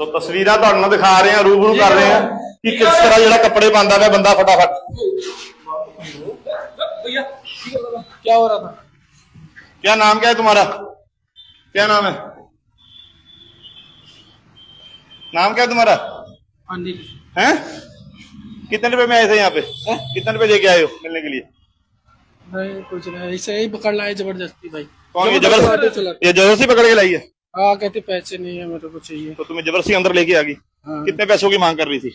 ਸੋ ਤਸਵੀਰਾਂ ਤੁਹਾਨੂੰ ਦਿਖਾ ਰਹੇ ਹਾਂ ਰੂਬਰੂ ਕਰ ਰਹੇ ਹਾਂ ਕਿ ਕਿਸ ਤਰ੍ਹਾਂ ਜਿਹੜਾ ਕੱਪੜੇ ਪਾਉਂਦਾ ਪਿਆ ਬੰਦਾ ਫਟਾਫਟ भैया क्या हो रहा था क्या नाम क्या है तुम्हारा क्या नाम है नाम क्या है तुम्हारा अनिल हैं कितने रुपए में आए थे यहाँ पे कितने रुपए लेके आए हो मिलने के लिए नहीं कुछ नहीं ऐसे ही पकड़ लाए जबरदस्ती भाई कौन ये ऑटो जबरदस्ती चलाते ये जबरदस्ती पकड़ के लाई है हाँ कहते पैसे नहीं है मेरे को चाहिए। तो तुम्हें ज़बरदस्ती अंदर लेके आ गई? हाँ। कितने पैसों की मांग कर रही थी?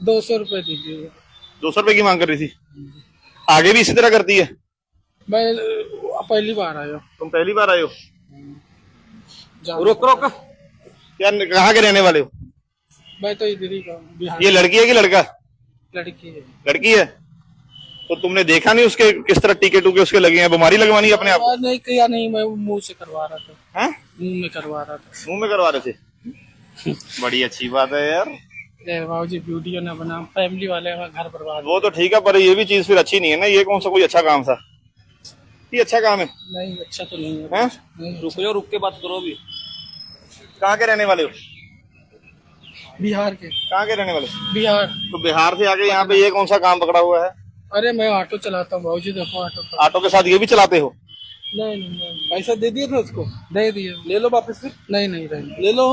दो सौ रुपए दीजिए दो सौ रुपए की मांग कर रही थी? आगे भी इसी तरह करती है? मैं पहली बार आयो तुम पहली बार आयो हो। रोक रोक। क्या कहाँ के रहने वाले हो? मैं तो इधर ही बिहार। ये लड़की है कि लड़का? लड़की है। लड़की है? तो तुमने देखा नहीं उसके किस तरह टीके टूके उसके लगे हैं? बीमारी लगवानी है अपने आप? नहीं किया नहीं मैं मुँह से करवा रहा था। हैं? मुँह में करवा रहा था। मुँह में करवा रहे थे? बड़ी अच्छी बात है यार। जी वीडियो ना बना। फैमिली वाले घर बर्बाद वो तो ठीक है पर ये भी चीज़ फिर अच्छी नहीं है ना। ये कौन सा कोई अच्छा काम था? ये अच्छा काम है। नहीं अच्छा तो नहीं है। हैं? नहीं, रुक जाओ रुक के बात करो अभी। कहाँ के रहने वाले हो? बिहार के। कहाँ के रहने वाले? बिहार। तो बिहार से आके यहाँ पे ये कौन सा काम पकड़ा हुआ है? अरे मैं ऑटो चलाता हूँ भाऊ जी देखो ऑटो ऑटो के साथ ये भी चलाते हो? नहीं नहीं नहीं पैसा दे दिए थे उसको दे दिए ले लो वापस फिर नहीं नहीं रही ले लो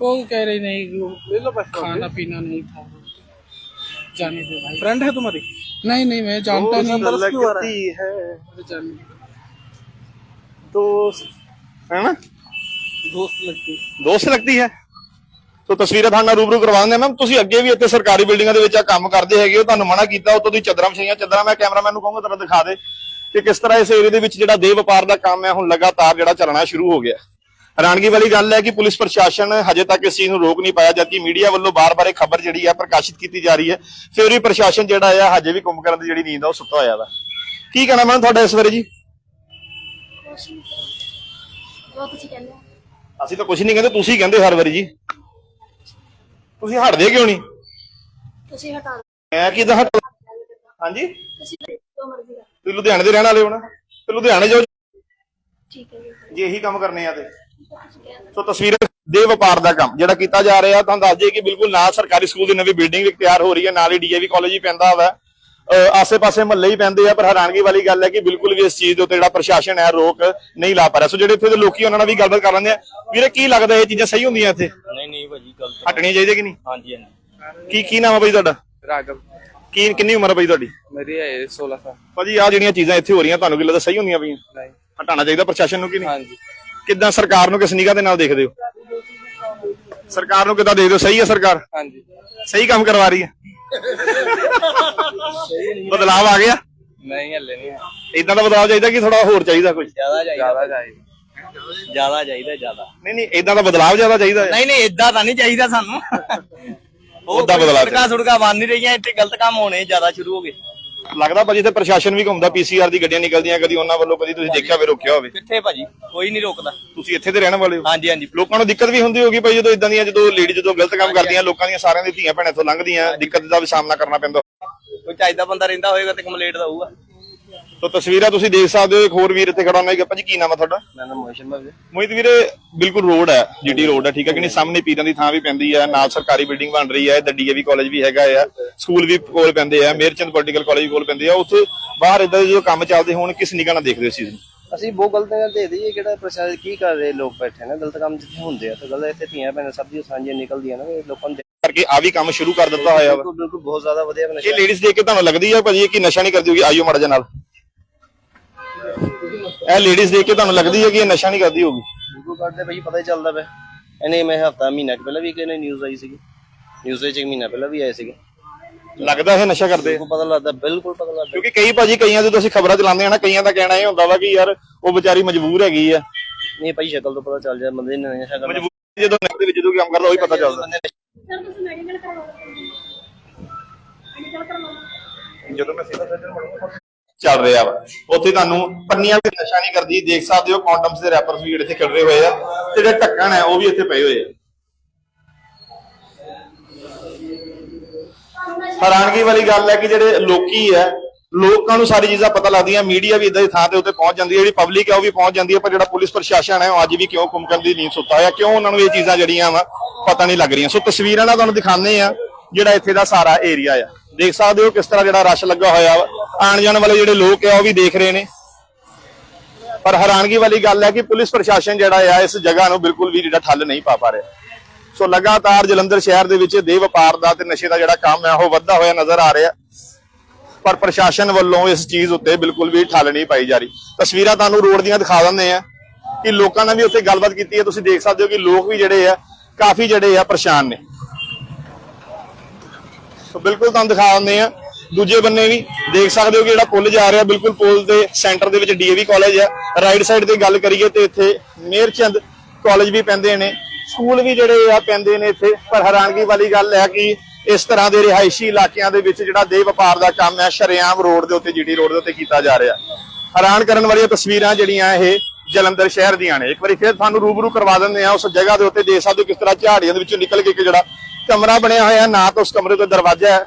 वो कह रही नहीं वो ले लो पैसा खाना पीना नहीं था जाने दे भाई फ्रेंड है तुम्हारी नहीं नहीं मैं जानता नहीं तरस क्यों आ रहा है? लगती है मुझे जाने दे। दोस्त है ना दोस्त लगती ਦੋਸਤ ਲੱਗਦੀ ਹੈ ਸੋ ਤਸਵੀਰਾਂ ਤੁਹਾਨੂੰ ਰੂਬਰੂ ਕਰਵਾ ਦਿੰਦੇ ਮੈਮ ਤੁਸੀਂ ਅੱਗੇ ਵੀ ਇੱਥੇ ਸਰਕਾਰੀ ਬਿਲਡਿੰਗਾਂ ਦੇ ਵਿੱਚ ਆ ਕੰਮ ਕਰਦੇ ਹੈਗੇ ਹੋ ਤੁਹਾਨੂੰ ਮਨਾ ਕੀਤਾ ਉਤੋਂ ਦੀ ਚਦਰਾਂ ਵਿਛਾਈਆਂ ਚਦਰਾਂ ਮੈਂ ਕੈਮਰਾਮੈਨ ਨੂੰ ਕਹੂੰਗਾ ਤਰਾ ਦਿਖਾ ਦੇ ਕਿ ਕਿਸ ਤਰ੍ਹਾਂ ਇਸ ਏਰੀਆ ਦੇ ਵਿੱਚ ਜਿਹੜਾ ਦੇਹ ਵਪਾਰ ਦਾ ਕੰਮ ਹੈ ਹੁਣ ਲਗਾਤਾਰ ਜਿਹੜਾ ਚੱਲਣਾ ਸ਼ੁਰੂ ਹੋ ਗਿਆ। ਹੈਰਾਨਗੀ ਵਾਲੀ ਗੱਲ ਹੈ ਕਿ ਪੁਲਿਸ ਪ੍ਰਸ਼ਾਸਨ ਹਜੇ ਤੱਕ ਇਸ ਚੀਜ਼ ਨੂੰ ਰੋਕ ਨਹੀਂ ਪਾਇਆ ਜਦਕਿ ਮੀਡੀਆ ਵੱਲੋਂ ਬਾਰ-ਬਾਰ ਇਹ ਖਬਰ ਜਿਹੜੀ ਹੈ ਪ੍ਰਕਾਸ਼ਿਤ ਕੀਤੀ ਜਾ ਰਹੀ ਹੈ। ਫਿਰ ਵੀ ਪ੍ਰਸ਼ਾਸਨ ਜਿਹੜਾ ਹੈ ਹਜੇ ਵੀ ਕੁੰਭ ਕਰਨ ਦੀ ਜਿਹੜੀ ਨੀਂਦ ਆ ਉਹ ਸੁੱਤਾ ਹੋਇਆ ਵਾ। ਕੀ ਕਹਿਣਾ ਮੈਂ ਤੁਹਾਡਾ ਇਸ ਬਾਰੇ ਜੀ? ਅਸੀਂ ਤਾਂ ਕੁਝ ਨਹੀਂ ਕਹਿੰਦੇ ਤੁਸੀਂ ਕਹਿੰਦੇ ਹਰ ਵਾਰੀ ਜੀ। ਤੁਸੀਂ ਹਟਦੇ ਕਿਉਂ ਨਹੀਂ? ਤੁਸੀਂ ਹਟਾ ਮੈਂ ਕਿਦਾਂ ਹਟ ਹਾਂਜੀ? ਤੁਸੀਂ ਜੋ ਮਰਜ਼ੀ ਤੁਸੀਂ ਲੁਧਿਆਣੇ ਦੇ ਰਹਿਣ ਵਾਲੇ ਹੋ ਤੇ ਲੁਧਿਆਣੇ ਜਾਓ। ਠੀਕ ਹੈ ਜੇ। ਇਹੀ ਕੰਮ ਕਰਨੇ ਆ ਤੇ। ਸੋ ਤਸਵੀਰਾਂ ਦੇ ਵਪਾਰ ਦਾ ਕੰਮ ਜਿਹੜਾ ਕੀਤਾ ਜਾ ਰਿਹਾ ਤੁਹਾਨੂੰ ਦੱਸ ਦਈਏ ਕਿ ਬਿਲਕੁਲ ਨਾਲ ਸਰਕਾਰੀ ਸਕੂਲ ਦੀ ਨਵੀਂ ਬਿਲਡਿੰਗ ਵੀ ਤਿਆਰ ਹੋ ਰਹੀ ਹੈ ਨਾਲ ਹੀ ਡੀਏਵੀ ਕਾਲਜ ਹੀ ਪੈਂਦਾ ਹੋਇਆ ਆਸੇ-ਪਾਸੇ ਮਹੱਲੇ ਹੀ ਪੈਂਦੇ ਆ ਪਰ ਹੈਰਾਨਗੀ ਵਾਲੀ ਗੱਲ ਹੈ ਕਿ ਬਿਲਕੁਲ ਵੀ ਇਸ ਚੀਜ਼ ਦੇ ਉੱਤੇ ਜਿਹੜਾ ਪ੍ਰਸ਼ਾਸਨ ਹੈ ਰੋਕ ਨਹੀਂ ਲਾ ਪਾ ਰਿਹਾ। ਸੋ ਜਿਹੜੇ ਇੱਥੇ ਦੇ ਲੋਕੀ ਉਹਨਾਂ ਨਾਲ ਵੀ ਗੱਲਬਾਤ ਕਰ ਲੈਂਦੇ ਆ। ਵੀਰੇ ਕੀ ਲੱਗਦਾ ਇਹ ਚੀਜ਼ਾਂ ਸਹੀ ਹੁੰਦੀਆਂ ਇੱਥੇ? ਨਹੀਂ ਨਹੀਂ ਭਾਜੀ ਗਲਤ ਹਟਣੀਆਂ ਚਾਹੀਦੀਆਂ ਕਿ ਨਹੀਂ? ਹਾਂਜੀ ਹਾਂਜੀ। ਕੀ ਕੀ ਨਾਮ ਹੈ ਭਾਈ ਤੁਹਾਡਾ? ਰਾਗਵ ਕੀ ਕਿੰਨੀ ਉਮਰ ਹੈ ਤੁਹਾਡੀ? ਮੇਰੀ ਹੈ 16 ਸਾਲ ਭਾਜੀ ਆ ਜਿਹੜੀਆਂ ਚੀਜ਼ਾਂ ਇੱਥੇ ਹੋ ਰਹੀਆਂ ਤੁਹਾਨੂੰ ਕੀ ਲੱਗਦਾ ਸਹੀ ਹੁੰਦੀਆਂ ਪਈਆਂ ਨਹੀਂ। ਹਟਾਣਾ ਚਾਹੀਦਾ ਪ੍ਰਸ਼ਾਸਨ ਨੂੰ ਕਿ ਨਹੀਂ? ਹਾਂਜੀ। ਕਿੱਦਾਂ ਸਰਕਾਰ ਨੂੰ ਕਿਸ ਨਿਗਾਹ ਦੇ ਨਾਲ ਦੇਖਦੇ ਹੋ? ਸਰਕਾਰ ਨੂੰ ਕਿੱਦਾਂ ਦੇਖਦੇ ਹੋ? ਸਹੀ ਹੈ ਸਰਕਾਰ? ਹਾਂਜੀ। ਸਹੀ ਕੰਮ ਕਰਵਾ ਰਹੀ ਹੈ? ਬਦਲਾਅ ਆ ਗਿਆ? ਨਹੀਂ ਹੱਲੇ ਨਹੀਂ ਇਦਾਂ ਦਾ ਬਦਲਾਅ ਚਾਹੀਦਾ ਕਿ ਥੋੜਾ ਹੋਰ ਚਾਹੀਦਾ ਕੁਝ ਜ਼ਿਆਦਾ ਚਾਹੀਦਾ। ਜ਼ਿਆਦਾ ਚਾਹੀਦਾ। ਜ਼ਿਆਦਾ ਨਹੀਂ ਨਹੀਂ ਇਦਾਂ ਦਾ ਬਦਲਾਅ ਜ਼ਿਆਦਾ ਚਾਹੀਦਾ ਨਹੀਂ ਨਹੀਂ ਇਦਾਂ ਤਾਂ ਨਹੀਂ ਚਾਹੀਦਾ ਸਾਨੂੰ। ਉੱਦਾਂ ਬਦਲਾ ਸੜਕਾਂ ਸੁੜਕਾਂ ਬਣ ਨਹੀਂ ਰਹੀਆਂ ਇੱਥੇ ਗਲਤ ਕੰਮ ਹੋਣੇ ਜ਼ਿਆਦਾ ਸ਼ੁਰੂ ਹੋ ਗਏ। ਲੱਗਦਾ ਭਾਜੀ ਤੇ ਪ੍ਰਸ਼ਾਸਨ ਵੀ ਘੁੰਮਦਾ ਪੀਸੀਆਰ ਦੀ ਗੱਡੀਆਂ ਨਿਕਲਦੀਆਂ ਕਦੀ ਉਹਨਾਂ ਵੱਲੋਂ ਕਦੀ ਤੁਸੀਂ ਦੇਖਿਆ ਹੋਵੇ ਰੋਕਿਆ ਹੋਵੇ। ਕਿੱਥੇ ਭਾਜੀ? ਕੋਈ ਨਹੀਂ ਰੋਕਦਾ। ਤੁਸੀਂ ਇੱਥੇ ਦੇ ਰਹਿਣ ਵਾਲੇ ਹੋ? ਹਾਂਜੀ ਹਾਂਜੀ। ਲੋਕਾਂ ਨੂੰ ਦਿੱਕਤ ਵੀ ਹੁੰਦੀ ਹੋਗੀ ਭਾਈ ਜਦੋਂ ਇਦਾਂ ਦੀਆਂ ਜਦੋਂ ਲੇਡੀ ਜਦੋਂ ਗਲਤ ਕੰਮ ਕਰਦੀਆਂ ਲੋਕਾਂ ਦੀਆਂ ਸਾਰਿਆਂ ਦੀ ਧੀਆਂ ਭੈਣਾਂ ਤੋਂ ਲੰਘਦੀਆਂ ਦਿੱਕਤ ਦਾ ਵੀ ਸਾਹਮਣਾ ਕਰਨਾ ਪੈਂਦਾ। ਕੋਈ ਚਾਹੀਦਾ ਬੰਦਾ ਰਹਿੰਦਾ ਹੋਏਗਾ ਤੇ ਕੰਪਲੀਟ ਦਾ ਹੋਊਗਾ ਸੋ ਤਸਵੀਰਾਂ ਤੁਸੀਂ ਦੇਖ ਸਕਦੇ ਹੋ ਇੱਕ ਹੋਰ ਵੀਰ ਇੱਥੇ ਖੜਾ ਹੋਣਾ ਭਾਜੀ ਕੀ ਨਾਮ ਹੈ ਤੁਹਾਡਾ? ਮੈਂ ਨਾਮ ਮੋਸ਼ਨ ਬਾਬੇ ਮੋਹਿਤ ਵੀਰੇ ਬਿਲਕੁਲ ਰੋਡ ਹੈ ਜੀਟੀ ਰੋਡ ਹੈ ਠੀਕ ਹੈ ਕਿ ਨਹੀਂ? ਸਾਹਮਣੇ ਪੀਰਾਂ ਦੀ ਥਾਂ ਵੀ ਪੈਂਦੀ ਹੈ ਨਾਲ ਸਰਕਾਰੀ ਬਿਲਡਿੰਗ ਬਣ ਰਹੀ ਹੈ ਦੱਡੀਏ ਵੀ ਕਾਲਜ ਵੀ ਹੈਗਾ ਆ ਸਕੂਲ ਵੀ ਕੋਲ ਪੈਂਦੇ ਆ ਮੇਰਚੰਦ ਪੋਲੀਟੀਕਲ ਕਾਲਜ ਵੀ ਕੋਲ ਪੈਂਦੇ ਆ ਉੱਥੇ ਬਾਹਰ ਇਦਾਂ ਦੇ ਜੋ ਕੰਮ ਚੱਲਦੇ ਹੋਣ ਕਿਸ ਨਿਗਾਹ ਨਾਲ ਦੇਖਦੇ ਹੋ ਨੂੰ? ਅਸੀਂ ਬਹੁਤ ਗਲਤ ਗੱਲ ਦੇ ਦਈਏ ਕਿਹੜਾ ਪ੍ਰਸ਼ਾਸਨ ਕੀ ਕਰ ਰਹੇ ਲੋਕ ਬੈਠੇ ਨੇ ਗਲਤ ਕੰਮ ਜਿੱਥੇ ਹੁੰਦੇ ਆ ਤਾਂ ਗਲਤ ਇੱਥੇ ਧੀਆਂ ਭੈਣਾਂ ਸਭ ਦੀਆਂ ਸਾਂਝੀਆਂ ਨਿਕਲਦੀਆਂ ਨੇ ਇਹ ਲੋਕਾਂ ਨੂੰ ਕਰਕੇ ਆ ਵੀ ਕੰਮ ਸ਼ੁਰੂ ਕਰ ਦਿੱਤਾ ਹੋਇਆ ਵਾ। ਬਿਲਕੁਲ ਬਹੁਤ ਜ਼ਿਆਦਾ ਵਧੀਆ ਇਹ ਲੇਡੀਜ਼ ਦੇਖ ਕੇ ਤੁਹਾਨੂੰ ਲੱਗਦੀ ਹੈ ਭਾਜੀ ਕਿ ਨਸ਼ਾ ਨਹੀਂ ਕਰਦੀ ਹੋਗੀ ਆਇਓ ਮੜਾ ਨਾਲ। ਇਹ ਲੇਡੀਜ਼ ਦੇਖ ਕੇ ਤੁਹਾਨੂੰ ਲੱਗਦੀ ਹੈ ਕਿ ਇਹ ਨਸ਼ਾ ਨਹੀਂ ਕਰਦੀ ਹੋਗੀ ਬਿਲਕੁਲ ਕਰਦੇ ਭਾਈ ਪਤਾ ਹੀ ਚੱਲਦਾ ਪਿਆ। ਇਹਨੇ ਮੈਂ ਹਫਤਾ ਮਹੀਨਾ ਕੁ ਪਹਿਲਾਂ ਵੀ ਕਿਨੇ ਨਿਊਜ਼ ਆਈ ਸੀਗੀ। ਨਿਊਜ਼ ਵਿੱਚ ਇੱਕ ਮਹੀਨਾ ਪਹਿਲਾਂ ਵੀ ਆਏ ਸੀਗੇ। ਲੱਗਦਾ ਇਹ ਨਸ਼ਾ ਕਰਦੇ ਆ? ਬਿਲਕੁਲ ਪਤਾ ਲੱਗਦਾ ਬਿਲਕੁਲ ਪਤਾ ਲੱਗਦਾ। ਕਿਉਂਕਿ ਕਈ ਭਾਜੀ ਕਈਆਂ ਜਦੋਂ ਅਸੀਂ ਖਬਰਾਂ ਚਲਾਉਂਦੇ ਆ ਨਾ ਕਈਆਂ ਦਾ ਕਹਿਣਾ ਇਹ ਹੁੰਦਾ ਵਾ ਕਿ ਯਾਰ ਉਹ ਵਿਚਾਰੀ ਮਜਬੂਰ ਹੈਗੀ ਆ। ਨਹੀਂ ਭਾਈ ਸ਼ਕਲ ਤੋਂ ਪਤਾ ਚੱਲ ਜਾਂਦਾ ਬੰਦੇ ਨੇ ਨਸ਼ਾ ਕਰਨਾ। ਮਜਬੂਰ ਜਦੋਂ ਨਸ਼ੇ ਦੇ ਵਿੱਚ ਜਦੋਂ ਕੰਮ ਕਰਦਾ ਉਹ ਹੀ ਪਤਾ ਚੱਲਦਾ। ਸਰ ਤੁਸੀਂ ਮੈਡੀਕਲ ਕਰਵਾਓ। ਮੈਡੀਕਲ ਕਰਵਾਓ। ਜਦੋਂ ਮੈਂ ਸਿਵਲ ਸਰਜਨ ਬਣੂੰਗਾ ਚੱਲ ਰਿਹਾ ਵਾ। ਉੱਥੇ ਤੁਹਾਨੂੰ ਪੰਨੀਆਂ ਵੀ ਨਸ਼ਾ ਨਹੀਂ ਕਰਦੀ। ਦੇਖ ਸਕਦੇ ਹੋ ਕੰਡਮਸ ਦੇ ਰੈਪਰਸ ਵੀ ਜਿਹੜੇ ਇੱਥੇ ਖਿਲ ਰਹੇ ਹੋਏ ਆ ਤੇ ਜਿਹੜੇ ਢੱਕਣ ਹੈ ਉਹ ਵੀ ਇੱਥੇ ਪਏ ਹੋਏ ਆ। ਹੈਰਾਨਗੀ ਵਾਲੀ ਗੱਲ ਹੈ ਕਿ ਜਿਹੜੇ ਲੋਕੀ ਹੈ ਲੋਕਾਂ ਨੂੰ ਸਾਰੀ ਚੀਜ਼ਾਂ ਪਤਾ ਲੱਗਦੀਆਂ ਮੀਡੀਆ ਵੀ ਇਦਾਂ ਦੀ ਥਾਂ ਤੇ ਉੱਤੇ ਪਹੁੰਚ ਜਾਂਦੀ ਹੈ, ਜਿਹੜੀ ਪਬਲਿਕ ਹੈ ਉਹ ਵੀ ਪਹੁੰਚ ਜਾਂਦੀ ਹੈ, ਪਰ ਜਿਹੜਾ ਪੁਲਿਸ ਪ੍ਰਸ਼ਾਸਨ ਹੈ, ਉਹ ਅੱਜ ਵੀ ਕਿਉਂ ਕੁੰਮਕਣ ਦੀ ਨੀਂਦ ਸੁੱਤਾ ਹੋਇਆ, ਕਿਉਂ ਉਹਨਾਂ ਨੂੰ ਇਹ ਚੀਜ਼ਾਂ ਜਿਹੜੀਆਂ ਵਾ ਪਤਾ ਨਹੀਂ ਲੱਗ ਰਹੀਆਂ। ਸੋ ਤਸਵੀਰਾਂ ਨਾਲ ਤੁਹਾਨੂੰ ਦਿਖਾਉਂਦੇ ਆ ਜਿਹੜਾ ਇੱਥੇ ਦਾ ਸਾਰਾ ਏਰੀਆ ਆ। ਦੇਖ ਸਕਦੇ ਹੋ ਕਿਸ ਤਰ੍ਹਾਂ ਜਿਹੜਾ ਰਸ਼ ਲੱਗਾ ਹੋਇਆ ਵਾ। ਆਉਣ ਜਾਣ ਵਾਲੇ ਜਿਹੜੇ ਲੋਕ ਆ, ਉਹ ਵੀ ਦੇਖ ਰਹੇ ਨੇ। ਪਰ ਹੈਰਾਨਗੀ ਵਾਲੀ ਗੱਲ ਹੈ ਕਿ ਪੁਲਿਸ ਪ੍ਰਸ਼ਾਸਨ ਜਿਹੜਾ ਆ, ਇਸ ਜਗ੍ਹਾ ਨੂੰ ਬਿਲਕੁਲ ਵੀ ਜਿਹੜਾ ਠੱਲ ਨਹੀਂ ਪਾ ਪਾ ਰਿਹਾ। ਸੋ ਲਗਾਤਾਰ ਜਲੰਧਰ ਸ਼ਹਿਰ ਦੇ ਵਿੱਚ ਦੇਹ ਵਪਾਰ ਦਾ ਤੇ ਨਸ਼ੇ ਦਾ ਜਿਹੜਾ ਕੰਮ ਹੈ, ਉਹ ਵੱਧਦਾ ਹੋਇਆ ਨਜ਼ਰ ਆ ਰਿਹਾ। ਪਰ ਪ੍ਰਸ਼ਾਸਨ ਵੱਲੋਂ ਇਸ ਚੀਜ਼ ਉੱਤੇ ਬਿਲਕੁਲ ਵੀ ਠੱਲ ਨਹੀਂ ਪਾਈ ਜਾ ਰਹੀ। ਤਸਵੀਰਾਂ ਤੁਹਾਨੂੰ ਰੋਡ ਦੀਆਂ ਦਿਖਾ ਦਿੰਦੇ ਆ ਕਿ ਲੋਕਾਂ ਨਾਲ ਵੀ ਉੱਥੇ ਗੱਲਬਾਤ ਕੀਤੀ ਹੈ। ਤੁਸੀਂ ਦੇਖ ਸਕਦੇ ਹੋ ਕਿ ਲੋਕ ਵੀ ਜਿਹੜੇ ਆ, ਕਾਫੀ ਜਿਹੜੇ ਆ ਪਰੇਸ਼ਾਨ ਨੇ। ਸੋ ਬਿਲਕੁਲ ਤੁਹਾਨੂੰ ਦਿਖਾ ਦਿੰਦੇ ਆ ਦੂਜੇ ਬੰਨੇ ਵੀ ਦੇਖ ਸਕਦੇ ਹੋ ਕਿ ਜਿਹੜਾ ਪੁਲ ਜਾ ਰਿਹਾ ਬਿਲਕੁਲ ਪੁਲ ਦੇ ਸੈਂਟਰ ਦੇ ਵਿੱਚ ਡੀਏਵੀ ਕਾਲਜ ਹੈ ਰਾਈਟ ਸਾਈਡ ਤੇ ਗੱਲ ਕਰੀਏ ਤੇ ਇੱਥੇ ਮੇਰਚੰਦ ਕਾਲਜ ਵੀ ਪੈਂਦੇ ਨੇ। ਸਕੂਲ ਵੀ ਜਿਹੜੇ ਆ ਪੈਂਦੇ ਨੇ ਇੱਥੇ। ਪਰ ਹੈਰਾਨਗੀ ਵਾਲੀ ਗੱਲ ਹੈ ਕਿ ਇਸ ਤਰ੍ਹਾਂ ਦੇ ਰਿਹਾਇਸ਼ੀ ਇਲਾਕਿਆਂ ਦੇ ਵਿੱਚ ਜਿਹੜਾ ਦੇਹ ਵਪਾਰ ਦਾ ਕੰਮ ਹੈ, ਸ਼ਰੇਆਮ ਰੋਡ ਦੇ ਉੱਤੇ ਜੀਟੀ ਰੋਡ ਦੇ ਉੱਤੇ ਕੀਤਾ ਜਾ ਰਿਹਾ। ਹੈਰਾਨ ਕਰਨ ਵਾਲੀਆਂ ਤਸਵੀਰਾਂ ਜਿਹੜੀਆਂ ਇਹ ਜਲੰਧਰ ਸ਼ਹਿਰ ਦੀਆਂ ਨੇ। ਇੱਕ ਵਾਰੀ ਫਿਰ ਤੁਹਾਨੂੰ ਰੂਬਰੂ ਕਰਵਾ ਦਿੰਦੇ ਆ ਉਸ ਜਗ੍ਹਾ ਦੇ ਉੱਤੇ। ਦੇਖ ਸਕਦੇ ਹੋ ਕਿਸ ਤਰ੍ਹਾਂ ਝਾੜੀਆਂ ਦੇ ਵਿੱਚੋਂ ਨਿਕਲ ਕੇ ਇੱਕ ਜਿਹੜਾ ਕਮਰਾ ਬਣਿਆ ਹੋਇਆ ਨਾ ਤਾਂ ਉਸ ਕਮਰੇ ਤੋਂ ਦਰਵਾਜ਼ਾ ਹੈ।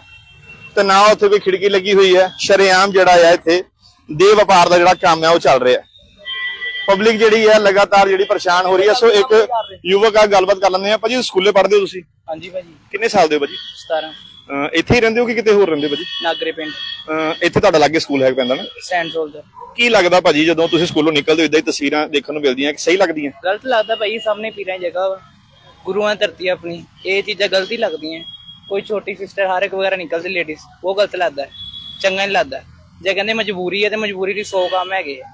ਤੇ ਨਾ ਉੱਥੇ ਕੋਈ ਖਿੜਕੀ ਲੱਗੀ ਹੋਈ ਹੈ। ਸ਼ਰੇਆਮ ਜਿਹੜਾ ਹੈ ਇੱਥੇ ਦੇਹ ਵਪਾਰ ਦਾ ਜਿਹੜਾ ਕੰਮ ਹੈ ਉਹ ਚੱਲ ਰਿਹਾ। ਪਬਲਿਕ ਜਿਹੜੀ ਹੈ ਲਗਾਤਾਰ ਜਿਹੜੀ ਪਰੇਸ਼ਾਨ ਹੋ ਰਹੀ ਹੈ ਸੋ ਇੱਕ ਯੁਵਕ ਆ ਗੱਲਬਾਤ ਕਰ ਲੈਂਦੇ ਆ। ਭਾਜੀ ਸਕੂਲੇ ਪੜ੍ਹਦੇ ਹੋ ਤੁਸੀਂ? ਹਾਂਜੀ ਭਾਜੀ। ਕਿੰਨੇ ਸਾਲ ਦੇ ਹੋ ਭਾਜੀ? 17 ਅਹ ਇੱਥੇ ਹੀ ਰਹਿੰਦੇ ਹੋ ਕਿ ਕਿਤੇ ਹੋਰ ਰਹਿੰਦੇ ਭਾਜੀ? ਨਾਗਰੇ ਪਿੰਡ। ਇੱਥੇ ਤੁਹਾਡਾ ਲਾਗੇ ਸਕੂਲ ਹੈ ਪੈਂਦਾ ਨਾ? ਸੈਂਟ ਰੋਲ ਦਾ। ਕੀ ਲੱਗਦਾ ਭਾਜੀ ਜਦੋਂ ਤੁਸੀਂ ਸਕੂਲੋਂ ਨਿਕਲਦੇ ਹੋ ਇਦਾਂ ਹੀ ਤਸਵੀਰਾਂ ਦੇਖਣ ਨੂੰ ਮਿਲਦੀਆਂ ਕਿ ਸਹੀ ਲੱਗਦੀਆਂ? ਗਲਤ ਲੱਗਦਾ ਭਾਈ ਸਾਹਮਣੇ ਪੀਰਾਂ ਦੀ ਜਗ੍ਹਾ ਵਾ। ਗੁਰੂਆਂ ਦੀ ਧਰਤੀ ਆ ਆਪਣੀ। ਇਹ ਚੀਜ਼ਾਂ ਗਲਤ ਹੀ ਲੱਗਦੀਆਂ। ਕੋਈ ਛੋਟੀ ਸਿਸਟਰ ਹਰ ਇੱਕ ਵਗੈਰਾ ਨਿਕਲਦੀ ਲੇਡੀਜ਼ ਉਹ ਗਲਤ ਲੱਗਦਾ ਹੈ। ਚੰਗਾ ਨਹੀਂ ਲੱਗਦਾ ਜੇ ਕਹਿੰਦੇ ਮਜਬੂਰੀ ਹੈ ਤੇ ਮਜਬੂਰੀ ਦੀ 100 ਕੰਮ ਹੈਗੇ ਆ।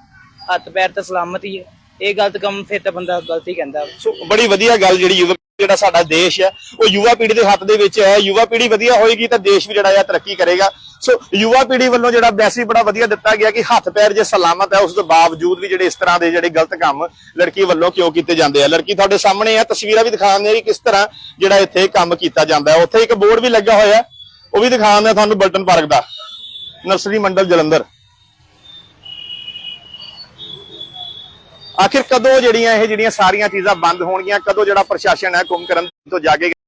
ਹੱਥ ਪੈਰ ਤਾਂ ਸਲਾਮਤ ਹੀ ਹੈ ਇਹ ਗਲਤ ਕੰਮ ਫਿਰ ਤਾਂ ਬੰਦਾ ਗਲਤ ਹੀ ਕਹਿੰਦਾ ਸੋ ਬੜੀ ਵਧੀਆ ਗੱਲ ਜਿਹੜੀ ਯੁਵਕ ਜਿਹੜਾ ਸਾਡਾ ਦੇਸ਼ ਹੈ, ਉਹ ਯੁਵਾ ਪੀੜ੍ਹੀ ਦੇ ਹੱਥ ਦੇ ਵਿੱਚ ਹੈ। ਯੁਵਾ ਪੀੜ੍ਹੀ ਵਧੀਆ ਹੋਏਗੀ ਤਾਂ ਦੇਸ਼ ਵੀ ਜਿਹੜਾ ਹੈ ਤਰੱਕੀ ਕਰੇਗਾ। ਸੋ ਯੁਵਾ ਪੀੜ੍ਹੀ ਵੱਲੋਂ ਜਿਹੜਾ ਮੈਸੇਜ ਬੜਾ ਵਧੀਆ ਦਿੱਤਾ ਗਿਆ ਕਿ ਹੱਥ ਪੈਰ ਜੇ ਸਲਾਮਤ ਹੈ, ਉਸ ਤੋਂ ਬਾਵਜੂਦ ਵੀ ਜਿਹੜੇ ਇਸ ਤਰ੍ਹਾਂ ਦੇ ਜਿਹੜੇ ਗਲਤ ਕੰਮ ਲੜਕੀ ਵੱਲੋਂ ਕਿਉਂ ਕੀਤੇ ਜਾਂਦੇ ਆ। ਲੜਕੀ ਤੁਹਾਡੇ ਸਾਹਮਣੇ ਆ, ਤਸਵੀਰਾਂ ਵੀ ਦਿਖਾਉਂਦੇ ਆ ਕਿ ਕਿਸ ਤਰ੍ਹਾਂ ਜਿਹੜਾ ਇੱਥੇ ਕੰਮ ਕੀਤਾ ਜਾਂਦਾ ਹੈ। ਉੱਥੇ ਇੱਕ ਬੋਰਡ ਵੀ ਲੱਗਾ ਹੋਇਆ, ਉਹ ਵੀ ਦਿਖਾਉਂਦੇ ਆ ਤੁਹਾਨੂੰ ਬਲਟਨ ਪਾਰਕ ਦਾ। ਨਰਸਰੀ ਮੰਡਲ ਜਲੰਧਰ। ਆਖਿਰ ਕਦੋਂ ਜਿਹੜੀਆਂ ਇਹ ਜਿਹੜੀਆਂ ਸਾਰੀਆਂ ਚੀਜ਼ਾਂ ਬੰਦ ਹੋਣਗੀਆਂ? ਕਦੋਂ ਜਿਹੜਾ ਪ੍ਰਸ਼ਾਸਨ ਹੈ ਕੁੰਭਕਰਨ ਤੋਂ ਜਾਗੇਗਾ?